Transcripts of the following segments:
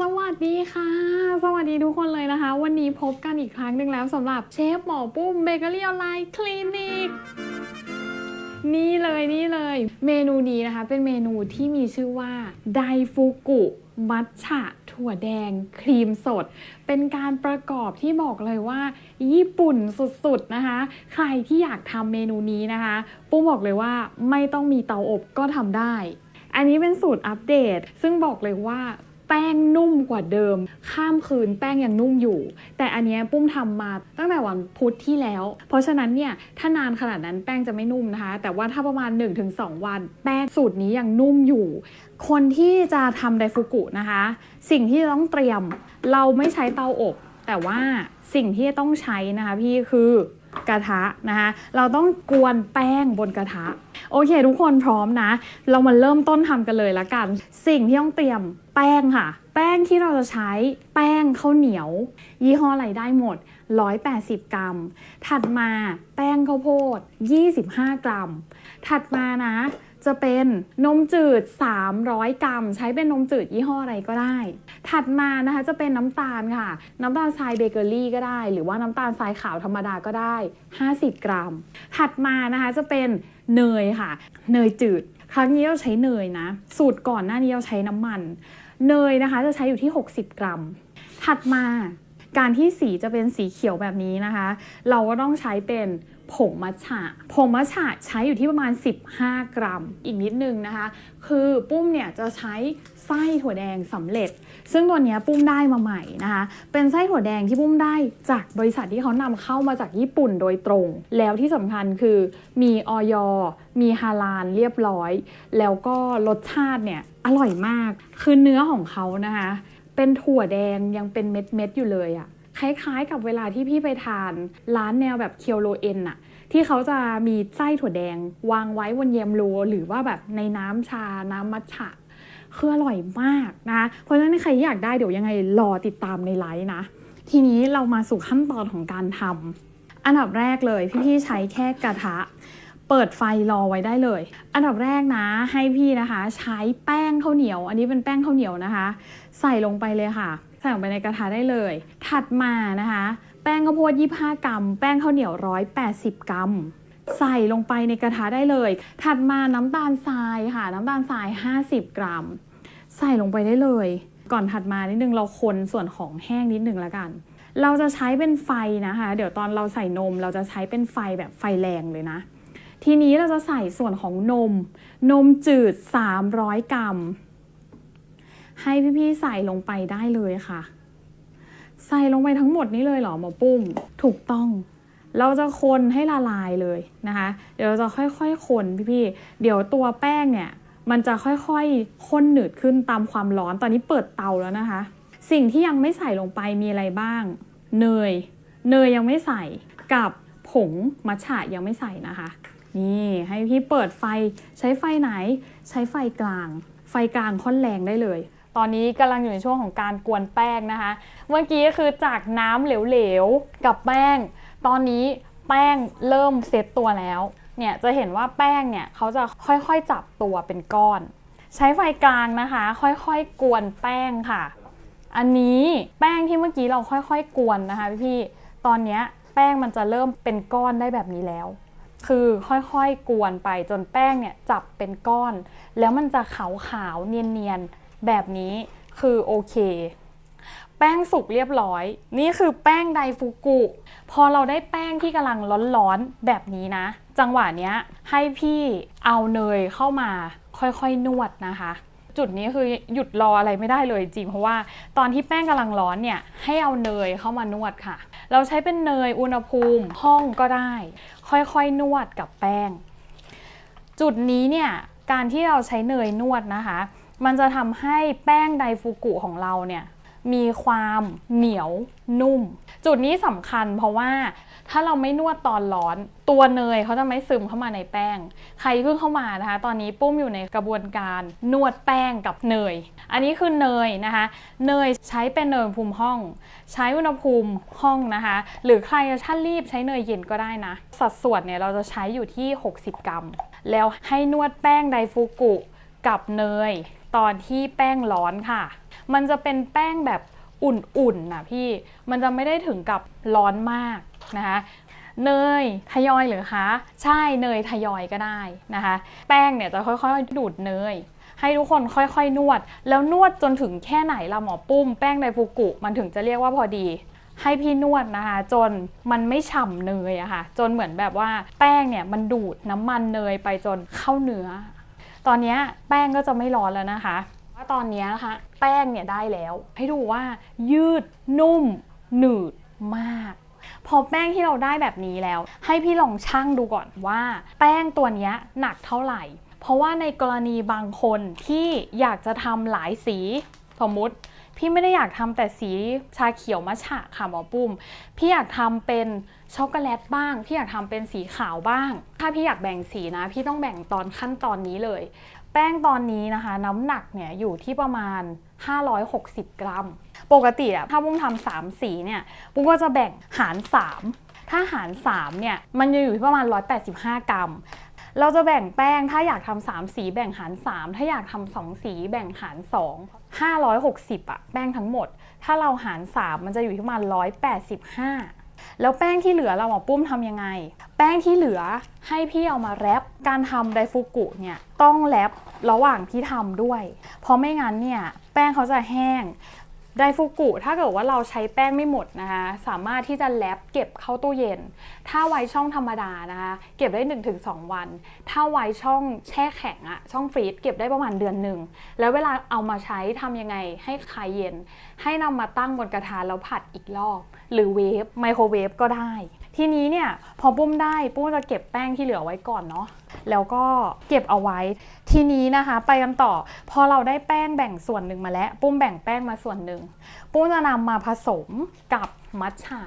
สวัสดีค่ะ สวัสดีทุกคนเลยนะคะ วันนี้พบกันอีกครั้งหนึ่งแล้วสำหรับเชฟหมอปุ้มเบเกอรี่ออนไลน์คลินิกนี่เลยนี่เลย เมนูนี้นะคะ เป็นเมนูที่มีชื่อว่าไดฟูกุมัทฉะถั่วแดงครีมสด เป็นการประกอบที่บอกเลยว่า ญี่ปุ่นสุดๆนะคะ ใครที่อยากทำเมนูนี้นะคะ ปุ้มบอกเลยว่าไม่ต้องมีเตาอบก็ทำได้ อันนี้เป็นสูตรอัปเดต ซึ่งบอกเลยว่า แป้งนุ่มกว่าเดิม ข้ามคืนแป้งยังนุ่มอยู่ แต่อันนี้ปุ้มทำมาตั้งแต่วันพุธที่แล้ว เพราะฉะนั้นเนี่ยถ้านานขนาดนั้นแป้งจะไม่นุ่มนะคะ แต่ว่าถ้าประมาณ 1-2 วัน แป้งสูตรนี้ยังนุ่มอยู่ คนที่จะทำไดฟูกุนะคะ สิ่งที่ต้องเตรียม เราไม่ใช้เตาอบ แต่ว่าสิ่งที่ต้องใช้นะคะพี่คือกระทะนะคะเราต้องกวนแป้งบนกระทะ โอเค ทุกคนพร้อมนะ เรามาเริ่มต้นทำกันเลยละกัน สิ่งที่ต้องเตรียม แป้งค่ะ แป้งที่เราจะใช้แป้งข้าวเหนียว ยี่ห้ออะไรได้หมด 180 กรัม ถัดมาแป้งข้าวโพด 25 กรัม ถัดมานะ จะเป็นนมจืด 300 กรัม ใช้เป็นนมจืดยี่ห้ออะไรก็ได้ ถัดมานะคะจะเป็นน้ำตาลค่ะ น้ำตาลทรายเบเกอรี่ก็ได้ หรือว่าน้ำตาลทรายขาวธรรมดาก็ได้ 50 กรัม ถัดมานะคะจะเป็นเนยค่ะ เนยจืด ครั้งนี้เราใช้เนยนะ สูตรก่อนหน้านี้เราใช้น้ำมัน เนยนะคะจะใช้อยู่ที่ 60 กรัม ถัดมา การที่สีจะเป็นสีเขียวแบบนี้นะคะ เราก็ต้องใช้เป็นผงมัทฉะผงมัทฉะใช้อยู่ที่ประมาณ 15 กรัม อีกนิดนึงนะคะ คือปุ้มเนี่ยจะใช้ไส้ถั่วแดงสำเร็จ ซึ่งตัวนี้ปุ้มได้มาใหม่นะคะ เป็นไส้ถั่วแดงที่ปุ้มได้จากบริษัทที่เขานำเข้ามาจากญี่ปุ่นโดยตรง แล้วที่สำคัญคือมีออยมีฮาลาลเรียบร้อย แล้วก็รสชาติเนี่ยอร่อยมาก คือเนื้อของเขานะคะ เป็นถั่วแดงยังเป็นเม็ดเม็ดๆอยู่เลยอะคล้ายๆ กับเวลาที่พี่ไปทานร้านแนวแบบเคียวโรเอ็นอะที่เขาจะมีไส้ถั่วแดง วางไว้บนเยมโรหรือว่าแบบในน้ำชาน้ำมัทฉะคืออร่อยมากนะ เพราะฉะนั้นใครอยากได้เดี๋ยวยังไงรอติดตามในไลฟ์นะ ทีนี้เรามาสู่ขั้นตอนของการทำอันดับแรกเลยพี่ๆใช้แค่กระทะ เปิดไฟรอไว้ได้เลย อันดับแรกนะให้พี่นะคะ ใช้แป้งข้าวเหนียว อันนี้เป็นแป้งข้าวเหนียวนะคะ ใส่ลงไปเลยค่ะ ใส่ลงไปในกระทะได้เลย ถัดมานะคะ แป้งข้าวโพด 25 กรัม แป้งข้าวเหนียว 180 กรัม ใส่ลงไปในกระทะได้เลย ถัดมาน้ำตาลทรายค่ะ น้ำตาลทราย 50 กรัม ใส่ลงไปได้เลย ก่อนถัดมานิดนึงเราคนส่วนของแห้งนิดนึงแล้วกันเราจะใช้เป็นไฟนะคะ เดี๋ยวตอนเราใส่นมเราจะใช้เป็นไฟแบบไฟแรงเลยนะ ทีนี้เราจะใส่ส่วนของนม นมจืด 300 กรัม ให้พี่ๆใส่ลงไปได้เลยค่ะ ใส่ลงไปทั้งหมดนี้เลยเหรอหมอปุ้ม ถูกต้อง เราจะคนให้ละลายเลยนะคะ เดี๋ยวเราจะค่อยๆคนพี่ๆ เดี๋ยวตัวแป้งเนี่ยมันจะค่อยๆข้นหนืดขึ้นตามความร้อน ตอนนี้เปิดเตาแล้วนะคะ สิ่งที่ยังไม่ใส่ลงไปมีอะไรบ้าง เนย เนยยังไม่ใส่กับผงมัทฉะยังไม่ใส่นะคะ นี่ให้พี่เปิดไฟใช้ไฟไหน ใช้ไฟกลาง ไฟกลางค่อนแรงได้เลยตอนนี้กำลังอยู่ในช่วงของการกวนแป้งนะคะ เมื่อกี้คือจากน้ำเหลวๆ กับแป้ง ตอนนี้แป้งเริ่มเซตตัวแล้ว เนี่ยจะเห็นว่าแป้งเนี่ยเขาจะค่อยๆจับตัวเป็นก้อน ใช้ไฟกลางนะคะ ค่อยๆกวนแป้งค่ะ อันนี้แป้งที่เมื่อกี้เราค่อยๆกวนนะคะพี่ ตอนนี้แป้งมันจะเริ่มเป็นก้อนได้แบบนี้แล้ว คือค่อยๆกวนไปจนแป้งเนี่ยจับเป็นก้อน แล้วมันจะขาวๆเนียนๆแบบนี้คือโอเค แป้งสุกเรียบร้อย นี่คือแป้งไดฟูกุ พอเราได้แป้งที่กำลังร้อนๆแบบนี้นะ จังหวะเนี้ยให้พี่เอาเนยเข้ามาค่อยๆนวดนะคะ จุดนี้คือหยุดรออะไรไม่ได้เลยจริงเพราะว่าตอนที่แป้งกำลังร้อนเนี่ยให้เอาเนยเข้ามานวดค่ะ เราใช้เป็นเนยอุณหภูมิห้องก็ได้ ค่อยๆนวดกับแป้ง จุดนี้เนี่ยการที่เราใช้เนยนวดนะคะ มันจะทำให้แป้งไดฟูกุของเราเนี่ย มีความเหนียวนุ่ม จุดนี้สำคัญเพราะว่าถ้าเราไม่นวดตอนร้อน ตัวเนยเขาจะไม่ซึมเข้ามาในแป้ง ใครเพิ่งเข้ามานะคะ ตอนนี้ปุ้มอยู่ในกระบวนการนวดแป้งกับเนย อันนี้คือเนยนะคะ เนยใช้เป็นเนยอุณหภูมิห้อง ใช้อุณหภูมิห้องนะคะ หรือใครจะชั่นรีบใช้เนยเย็นก็ได้นะ สัดส่วนเนี่ยเราจะใช้อยู่ที่ 60 กรัม แล้วให้นวดแป้งไดฟูกุกับเนย ตอนที่แป้งร้อนค่ะ มันจะเป็นแป้งแบบอุ่นๆนะพี่ มันจะไม่ได้ถึงกับร้อนมากนะคะเนยทยอยหรือคะใช่เนยทยอยก็ได้นะคะ แป้งเนี่ยจะค่อยๆดูดเนย ให้ทุกคนค่อยๆนวด แล้วนวดจนถึงแค่ไหนละหมอปุ้ม แป้งไดฟูกุมันถึงจะเรียกว่าพอดี ให้พี่นวดนะคะ จนมันไม่ฉ่ำเนยอะค่ะ จนเหมือนแบบว่าแป้งเนี่ยมันดูดน้ำมันเนยไปจนเข้าเนื้อ ตอนนี้แป้งก็จะไม่ร้อนแล้วนะคะ ว่าตอนนี้นะคะ แป้งเนี่ยได้แล้ว ให้ดูว่ายืดนุ่ม หนืดมาก พอแป้งที่เราได้แบบนี้แล้ว ให้พี่ลองชั่งดูก่อนว่า แป้งตัวนี้หนักเท่าไหร่ เพราะว่าในกรณีบางคนที่อยากจะทำหลายสีสมมุติพี่ไม่ได้อยากทำแต่สีชาเขียวมัชฉะค่ะหมอปุ้ม พี่อยากทำเป็นช็อกโกแลตบ้าง พี่อยากทำเป็นสีขาวบ้าง ถ้าพี่อยากแบ่งสีนะ พี่ต้องแบ่งตอนขั้นตอนนี้เลย แป้งตอนนี้นะคะ น้ำหนักเนี่ยอยู่ที่ประมาณ 560 กรัม ปกติอะถ้าปุ้มทำสามสีเนี่ยปุ้มก็จะแบ่งหาร 3 ถ้าหาร3เนี่ยมันจะอยู่ที่ประมาณ 185 กรัม เราจะแบ่งแป้งถ้าอยากทำสามสีแบ่งหาร 3 ถ้าอยากทำสองสีแบ่งหาร 2 560อะแป้งทั้งหมด ถ้าเราหาร 3 มันจะอยู่ที่ประมาณ 185 แล้วแป้งที่เหลือเราหมอปุ้มทำยังไง แป้งที่เหลือให้พี่เอามาแรปการทำไดฟูกุเนี่ยต้องแรประหว่างที่ทำด้วย เพราะไม่งั้นเนี่ยแป้งเขาจะแห้ง ไดฟูกุถ้าเกิดว่าเราใช้แป้งไม่หมดนะคะ สามารถที่จะแลบเก็บเข้าตู้เย็น ถ้าไว้ช่องธรรมดานะคะ เก็บได้ 1-2 วัน ถ้าไว้ช่องแช่แข็งอะช่องฟรีซเก็บได้ประมาณเดือนหนึ่ง แล้วเวลาเอามาใช้ทำยังไงให้คลายเย็น ให้นำมาตั้งบนกระทะแล้วผัดอีกรอบ หรือเวฟไมโครเวฟก็ได้ ทีนี้เนี่ยพอปุ้มได้ปุ้มจะเก็บแป้งที่เหลือไว้ก่อนเนาะแล้วก็เก็บเอาไว้ ทีนี้นะคะ ไปกันต่อ พอเราได้แป้งแบ่งส่วนหนึ่งมาแล้ว ปุ้มแบ่งแป้งมาส่วนหนึ่งปุ้มจะนำมาผสมกับมัทฉะ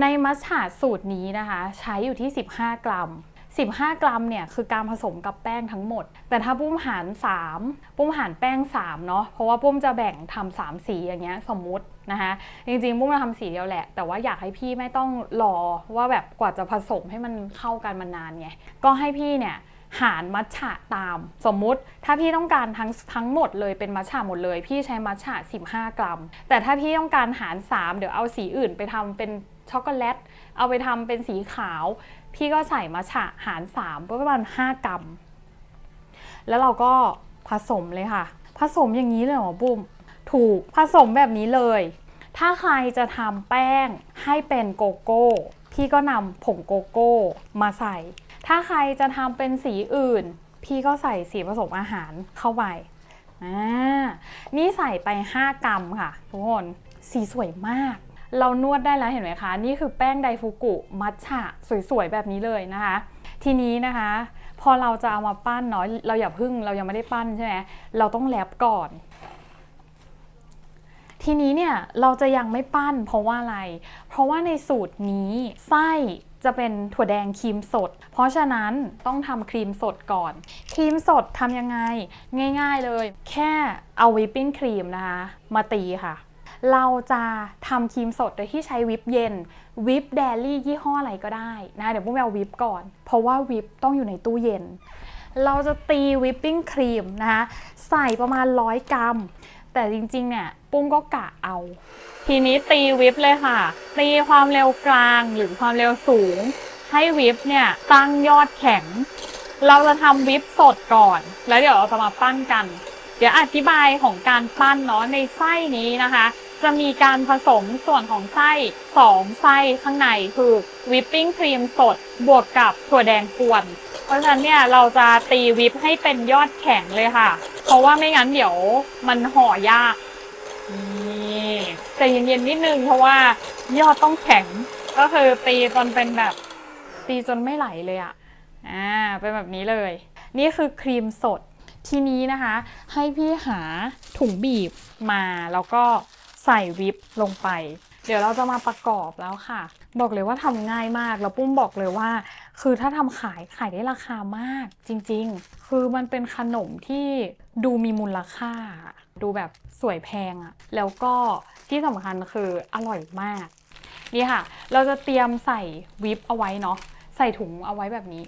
ในมัทฉะสูตรนี้นะคะ ใช้อยู่ที่ 15 กรัม15 กรัมเนี่ยคือการผสมกับแป้งทั้งหมด แต่ถ้าปุ้มหาร 3 ปุ้มหารแป้ง3เนาะเพราะว่าปุ้มจะแบ่งทำสามสีอย่างเงี้ยสมมุติ นะคะจริงๆปุ้มจะทำสีเดียวแหละ แต่ว่าอยากให้พี่ไม่ต้องรอว่าแบบกว่าจะผสมให้มันเข้ากันมานานไงก็ให้พี่เนี่ยหารมัทฉะตาม สมมุติถ้าพี่ต้องการทั้งทั้งหมดเลยเป็นมัทฉะหมดเลย พี่ใช้มัทฉะ 15 กรัม แต่ถ้าพี่ต้องการหาร 3 เดี๋ยวเอาสีอื่นไปทำเป็นช็อกโกแลต เอาไปทำเป็นสีขาว พี่ก็ใส่มัทฉะหาร3ประมาณ5กรัม แล้วเราก็ผสมเลยค่ะ ผสมอย่างนี้เลยเหรอบุ้ม ถูกผสมแบบนี้เลย ถ้าใครจะทำแป้งให้เป็นโกโก้ พี่ก็นำผงโกโก้มาใส่ ถ้าใครจะทำเป็นสีอื่น พี่ก็ใส่สีผสมอาหารเข้าไปนี่ใส่ไป 5 กรัมค่ะ ทุกคน สีสวยมาก เรานวดได้แล้วเห็นไหมคะ นี่คือแป้งไดฟูกุมัทฉะสวยๆ แบบนี้เลยนะคะ ทีนี้นะคะ พอเราจะเอามาปั้นเนาะเราอย่าพึ่งเรายังไม่ได้ปั้นใช่ไหมเราต้องแลบก่อน ทีนี้เนี่ยเราจะยังไม่ปั้นเพราะว่าอะไร เพราะว่าในสูตรนี้ไส้จะเป็นถั่วแดงครีมสด เพราะฉะนั้นต้องทำครีมสดก่อน ครีมสดทำยังไง ง่ายๆเลย แค่เอาวิปปิ้งครีมนะคะ มาตีค่ะ เราจะทำครีมสดโดยที่ใช้วิปเย็น วิปเดลี่ยี่ห้ออะไรก็ได้นะ เดี๋ยวพวกเราวิปก่อน เพราะว่าวิปต้องอยู่ในตู้เย็น เราจะตีวิปปิ้งครีมนะคะ ใส่ประมาณ 100 กรัม แต่จริงๆ เนี่ยปุ้มก็กะเอา ทีนี้ตีวิปเลยค่ะ ตีความเร็วกลางหรือความเร็วสูง ให้วิปเนี่ยตั้งยอดแข็ง เราจะทำวิปสดก่อน แล้วเดี๋ยวเราจะมาปั้นกัน เดี๋ยวอธิบายของการปั้นเนาะในไส้นี้นะคะ จะมีการผสมส่วนของไส้สองไส้ข้างในคือวิปปิ้งครีมสดบวกกับถั่วแดงกวน เพราะฉะนั้นเนี่ยเราจะตีวิปให้เป็นยอดแข็งเลยค่ะ เพราะว่าไม่งั้นเดี๋ยวมันห่อยากนี่ใจเย็นๆนิดนึงเพราะว่ายอดต้องแข็ง ก็คือตีจนเป็นแบบตีจนไม่ไหลเลยอะ่ะอ่าเป็นแบบนี้เลย นี่คือครีมสดทีนี้นะคะ ให้พี่หาถุงบีบมาแล้วก็ใส่วิปลงไป เดี๋ยวเราจะมาประกอบแล้วค่ะ บอกเลยว่าทำง่ายมากแล้วปุ้มบอกเลยว่า คือถ้าทำขายขายได้ราคามากจริง ๆ คือมันเป็นขนมที่ดูมีมูลค่า ดูแบบสวยแพงอะแล้วก็ที่สำคัญคืออร่อยมาก นี่ค่ะ เราจะเตรียมใส่วิปเอาไว้เนาะใส่ถุงเอาไว้แบบนี้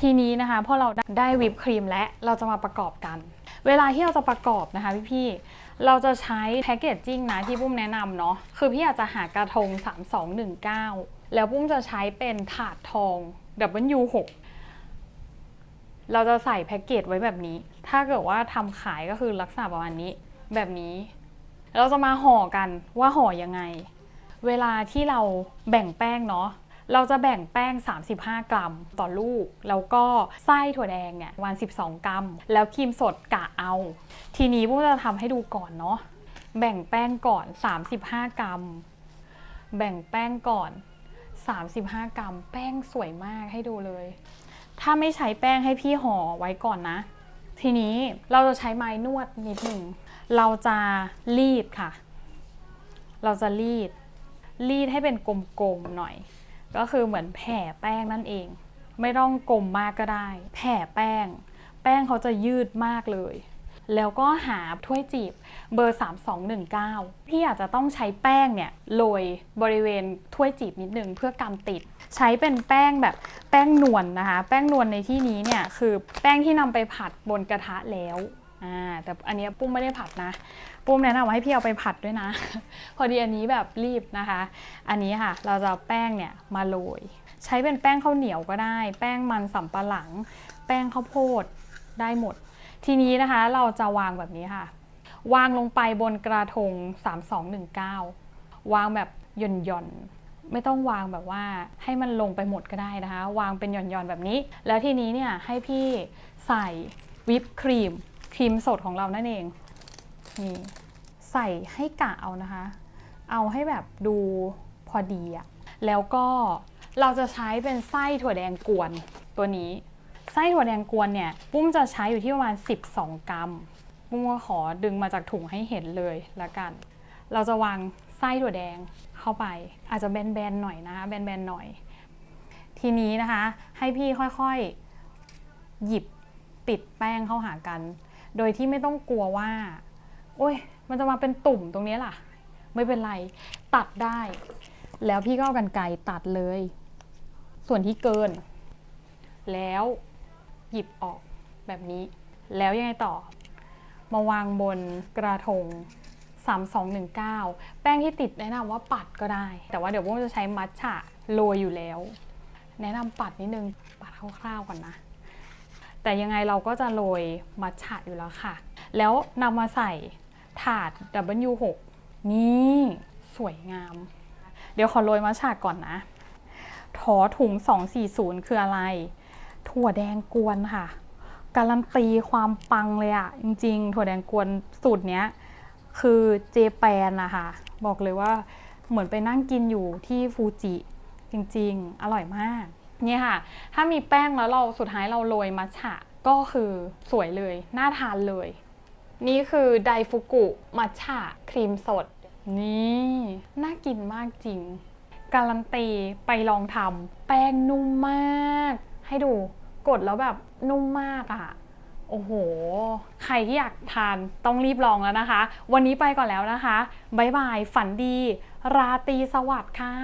ทีนี้นะคะพอเราได้วิปครีมและเราจะมาประกอบกัน เวลาที่เราจะประกอบนะคะพี่ เราจะใช้แพคเกจจิ้งนะที่ปุ้มแนะนำเนาะคือพี่อยาจจะหากระทง 3219 แล้วปุ้มจะใช้เป็นถาดทอง W6 เราจะใส่แพ็กเกจไว้แบบนี้ ถ้าเกิดว่าทำขายก็คือลักษณะประมาณนี้ แบบนี้ เราจะมาห่อกันว่าห่อยังไง เวลาที่เราแบ่งแป้งเนาะ เราจะแบ่งแป้ง 35 กรัมต่อลูก แล้วก็ไส้ถั่วแดงเนี่ยวัน 12 กรัม แล้วครีมสดกะเอา ทีนี้พวกจะทำให้ดูก่อนเนาะแบ่งแป้งก่อน 35 กรัม แบ่งแป้งก่อน 35 กรัม แป้งสวยมากให้ดูเลย ถ้าไม่ใช้แป้งให้พี่ห่อไว้ก่อนนะ ทีนี้เราจะใช้ไม้นวดนิดหนึ่ง เราจะรีดค่ะ เราจะรีด รีดให้เป็นกลมๆหน่อย ก็คือเหมือนแผ่แป้งนั่นเอง ไม่ต้องกลมมากก็ได้ แผ่แป้ง แป้งเขาจะยืดมากเลย แล้วก็หาถ้วยจีบเบอร์ 3219 พี่อาจจะต้องใช้แป้งเนี่ยโรยบริเวณถ้วยจีบนิดนึงเพื่อกำติด ใช้เป็นแป้งแบบแป้งนวลนะคะ แป้งนวลในที่นี้เนี่ยคือแป้งที่นำไปผัดบนกระทะแล้ว อ่าแต่อันนี้ปุ้มไม่ได้ผัดนะ ปุ้มแนะนำว่าให้พี่เอาไปผัดด้วยนะ พอดีอันนี้แบบรีบนะคะ อันนี้ค่ะ เราจะแป้งเนี่ยมาโรยใช้เป็นแป้งข้าวเหนียวก็ได้ แป้งมันสำปะหลัง แป้งข้าวโพดได้หมด ทีนี้นะคะเราจะวางแบบนี้ค่ะ วางลงไปบนกระทง 3219 วางแบบหย่อนหย่อนๆไม่ต้องวางแบบว่าให้มันลงไปหมดก็ได้นะคะ วางเป็นหย่อนหย่อนๆแบบนี้ แล้วทีนี้เนี่ยให้พี่ใส่วิปครีม ครีมสดของเรานั่นเองนี่ใส่ให้กะเอานะคะ เอาให้แบบดูพอดีอะแล้วก็เราจะใช้เป็นไส้ถั่วแดงกวนตัวนี้ ไส้ถั่วแดงกวนเนี่ยปุ้มจะใช้อยู่ที่ประมาณ 12 กรัมปุ้มก็ขอดึงมาจากถุงให้เห็นเลยละกัน เราจะวางไส้ถั่วแดงเข้าไป อาจจะแบนๆหน่อยนะคะแบนๆหน่อย ทีนี้นะคะให้พี่ค่อยๆ หยิบติดแป้งเข้าหากัน โดยที่ไม่ต้องกลัวว่า โอ้ย มันจะมาเป็นตุ่มตรงนี้ล่ะ ไม่เป็นไร ตัดได้ แล้วพี่ก็เอากันไกรตัดเลย ส่วนที่เกิน แล้วหยิบออกแบบนี้ แล้วยังไงต่อ มาวางบนกระทง 3219 แป้งที่ติดแนะนำว่าปัดก็ได้ แต่ว่าเดี๋ยวพวกจะใช้มัทฉะโรยอยู่แล้ว แนะนำปัดนิดนึง ปัดคร่าวๆก่อนนะ แต่ยังไงเราก็จะโรยมัทฉะอยู่แล้วค่ะ แล้วนำมาใส่ถาด W6 นี่สวยงาม เดี๋ยวขอโรยมัทฉะก่อนนะถอถุง 240 คืออะไร ถั่วแดงกวนค่ะ การันตีความปังเลยอะจริง ๆ ถั่วแดงกวนสูตรเนี้ยคือเจแปนนะคะบอกเลยว่าเหมือนไปนั่งกินอยู่ที่ฟูจิจริง ๆ อร่อยมาก นี่ค่ะ ถ้ามีแป้งแล้วเราสุดท้ายเราโรยมัทฉะก็คือสวยเลย น่าทานเลย นี่คือไดฟุกุมัทฉะครีมสด นี่ น่ากินมากจริง การันตีไปลองทำแป้งนุ่มมาก ให้ดูกดแล้วแบบนุ่มมากอะ่ะโอ้โห ใครที่อยากทานต้องรีบลองแล้วนะคะ วันนี้ไปก่อนแล้วนะคะ บ๊ายบาย ฝันดี ราตรีสวัสดิ์ค่ะ